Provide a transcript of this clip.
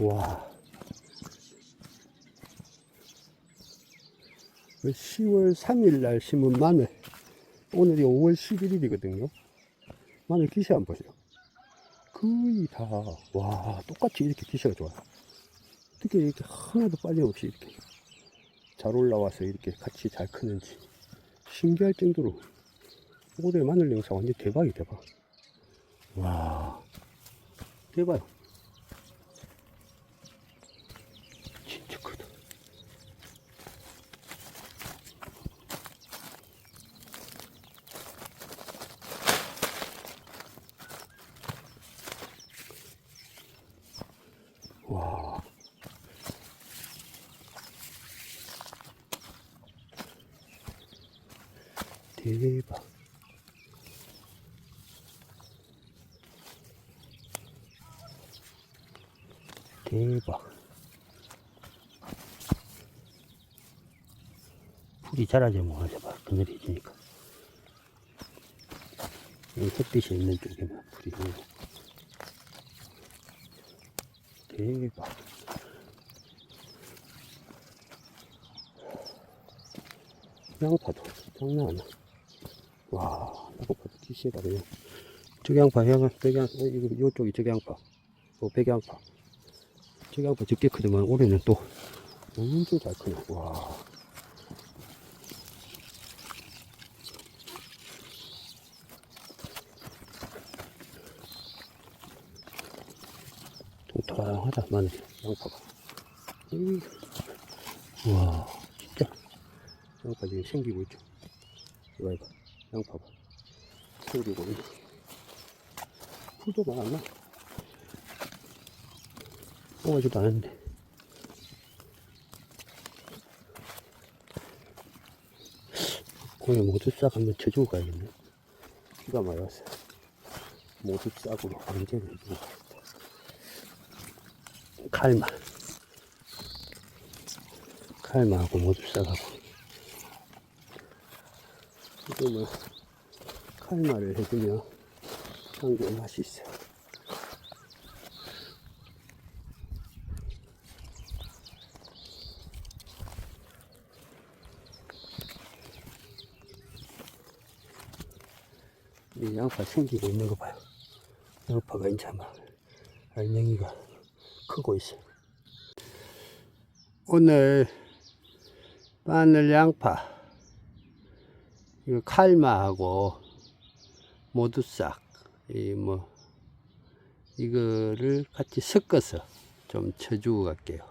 와. 10월 3일 날 심은 마늘. 오늘이 5월 11일이거든요. 마늘 기세 한번 보세요. 거의 다, 와, 똑같이 이렇게 기세가 좋아요. 어떻게 이렇게 하나도 빠짐없이 이렇게 잘 올라와서 이렇게 같이 잘 크는지 신기할 정도로 올해 마늘 영상 완전 대박이 대박. 와, 대박. 와. 대박. 대박. 풀이 자라지 못하죠. 봐. 그늘이 지니까. 이 햇빛이 있는 쪽에만 풀이 있고. 대박. 양파도 장난 아니야. 와, 양파도 기시다 그냥. 저기 양파, 양, 저기 양, 어, 이거, 요쪽이 저기 양파. 어, 백양파. 저기 양파 적게 크지만 올해는 또 엄청 잘 크네. 와. 통통하다, 마늘, 양파가. 와, 진짜. 양파 지금 생기고 있죠. 이거, 이거. 양파가. 생기고 있네. 풀도 많았나? 뽑아지도 않았는데. 오늘 모두 싹 한번 쳐주고 가야겠네. 비가 많이 왔어. 모두 싹으로 방제를 해주고. 칼마. 칼마하고 모두 싹하고. 지금은 칼마를 해주면 상당히 맛이 있어요. 이 양파 생기고 있는 거 봐요. 양파가 이제 막 알맹이가 크고 있어요. 오늘 마늘 양파 이거 칼마하고 모두싹 이 뭐 이거를 같이 섞어서 좀 쳐주고 갈게요.